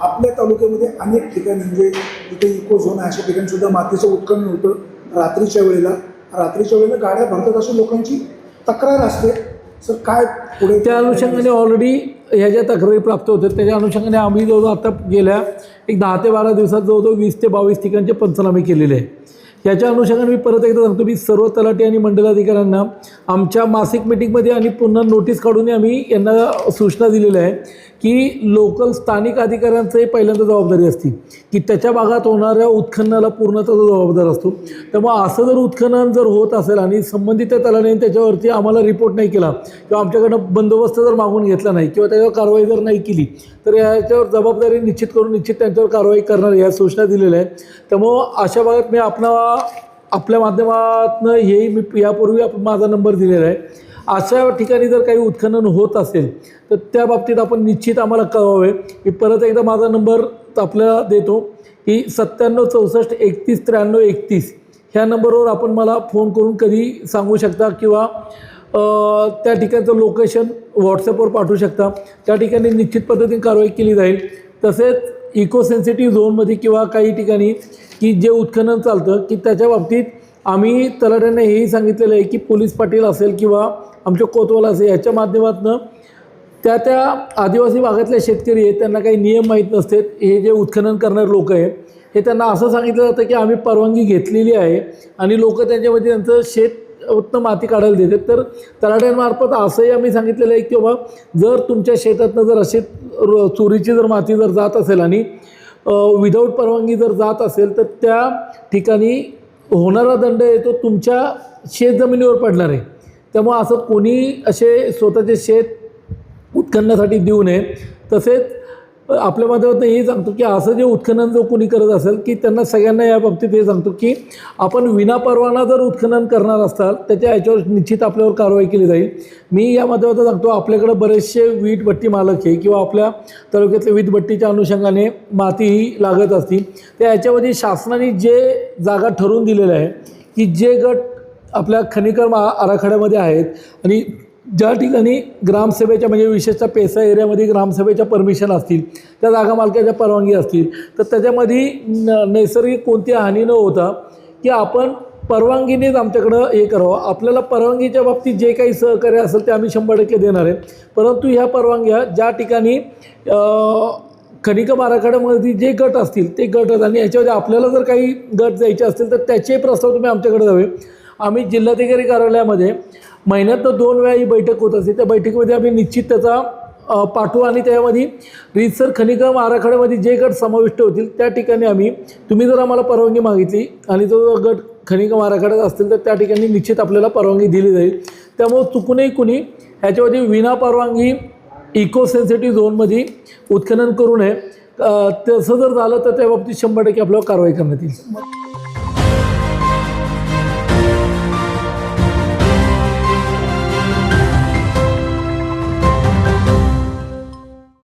आपल्या तालुक्यामध्ये अनेक ठिकाणी म्हणजे इथे इको झोन आहे अशा ठिकाणी सुद्धा मातीचं उत्खनन होतं रात्रीच्या वेळेला. रात्रीच्या वेळेला गाड्या भरतात अशी लोकांची तक्रार असते. सर काय पुढे त्या अनुषंगाने ऑलरेडी ह्या ज्या तक्रारी प्राप्त होतात त्याच्या अनुषंगाने आम्ही जवळजवळ आता गेल्या एक दहा ते बारा दिवसात जवळजवळ वीस ते बावीस ठिकाणचे पंचनामे केलेले आहे याच्या अनुषंगाने मी परत एकदा सांगतो मी सर्व तलाठी आणि मंडलाधिकाऱ्यांना आमच्या मासिक मिटिंगमध्ये आणि पुन्हा नोटीस काढून आम्ही यांना सूचना दिलेल्या आहे की लोकल स्थानिक अधिकाऱ्यांचंही पहिल्यांदा जबाबदारी असते की त्याच्या भागात होणाऱ्या उत्खननाला पूर्णतः जबाबदार असतो. त्यामुळे असं जर उत्खनन जर होत असेल आणि संबंधित त्या तलाठ्याने त्याच्यावरती आम्हाला रिपोर्ट नाही केला किंवा आमच्याकडनं बंदोबस्त जर मागून घेतला नाही किंवा त्याच्यावर कारवाई जर नाही केली तर याच्यावर जबाबदारी निश्चित करून निश्चित त्यांच्यावर कारवाई करणार या सूचना दिलेल्या आहेत. त्यामुळं अशा भागात मी आपणा आपल्या माध्यमातून हेही मी यापूर्वी आपण माझा नंबर दिलेला आहे. अशा ठिकाणी जर काही उत्खनन होत असेल तर त्या बाबतीत आपण निश्चित आम्हाला कळवावे. मी परत एकदा माझा नंबर आपल्याला देतो की सत्त्याण्णव चौसष्ट एकतीस त्र्याण्णव एकतीस. ह्या नंबरवर आपण मला फोन करून कधी सांगू शकता किंवा त्या ठिकाणचं लोकेशन व्हॉट्सअपवर पाठवू शकता. त्या ठिकाणी निश्चित पद्धतीने कारवाई केली जाईल. तसेच इकोसेन्सिटिव्ह झोनमध्ये किंवा काही ठिकाणी की जे उत्खनन चालतं की त्याच्या बाबतीत आम्ही तलाट्यांना हेही सांगितलेलं आहे की पोलीस पाटील असेल किंवा आमच्या कोतवाल असेल याच्या माध्यमातून त्या त्या आदिवासी भागातल्या शेतकरी आहेत त्यांना काही नियम माहीत नसतात हे जे उत्खनन करणारे लोक आहे हे त्यांना असं सांगितलं जातं की आम्ही परवानगी घेतलेली आहे आणि लोक त्यांच्यामध्ये त्यांचं शेत उत्तम माती काढायला देतात तर तलाट्यांमार्फत असंही आम्ही सांगितलेलं आहे की बाबा जर तुमच्या शेतातनं जर अशी चोरीची जर माती जर जात असेल आणि विदाऊट परवानगी जर जात असेल तर त्या ठिकाणी होणारा दंड येतो तुमच्या तुमच्या शेतजमिनीवर पडणार आहे. त्यामुळं असं कोणी असे स्वतःचे शेत उत्खननासाठी देऊ नये. तसेच आपल्या माध्यमातून हे सांगतो की असं जे उत्खनन जो कोणी करत असेल की त्यांना सगळ्यांना या बाबतीत हे सांगतो की आपण विनापरवाना जर उत्खनन करणार असाल त्याच्या याच्यावर निश्चित आपल्यावर कारवाई केली जाईल. मी या माध्यमातून सांगतो आपल्याकडं बरेचसे वीट भट्टी मालक आहे किंवा आपल्या तालुक्यातल्या वीट भट्टीच्या अनुषंगाने मातीही लागत असतील. त्या याच्यामध्ये शासनाने जे जागा ठरवून दिलेल्या आहे की जे गट आपल्या खनिकर्म आराखड्यामध्ये आहेत आणि ज्या ठिकाणी ग्रामसभेच्या म्हणजे विशेषतः पेसा एरियामध्ये ग्रामसभेच्या परमिशन असतील त्या जागा मालकाच्या परवानगी असतील तर त्याच्यामध्ये न नैसर्गिक कोणती हानी न होता की आपण परवानगीनेच आमच्याकडं हे करावं. आपल्याला परवानगीच्या बाबतीत जे काही सहकार्य असेल ते आम्ही शंभर टक्के देणार आहे. परंतु ह्या परवानग्या ज्या ठिकाणी अं, खनिकम जे गट असतील ते गट आणि याच्यामध्ये आपल्याला जर काही गट जायचे असतील तर त्याचे प्रस्ताव तुम्ही आमच्याकडे जावे आम्ही जिल्हाधिकारी कार्यालयामध्ये महिन्यात दोन वेळा ही बैठक होत असते. त्या बैठकीमध्ये आम्ही निश्चित त्याचा पाठवू आणि त्यामध्ये रीतसर खनिकम आराखड्यामध्ये जे गट समाविष्ट होतील त्या ठिकाणी आम्ही तुम्ही जर आम्हाला परवानगी मागितली आणि जो गट खनिकम आराखड्यात असतील तर त्या ठिकाणी निश्चित आपल्याला परवानगी दिली जाईल. त्यामुळं चुकूनही कुणी ह्याच्यामध्ये विना परवानगी इको सेन्सिटिव्ह झोनमध्ये उत्खनन करू नये. तसं जर झालं तर त्या बाबतीत शंभर टक्के आपल्याला कारवाई करण्यात येईल.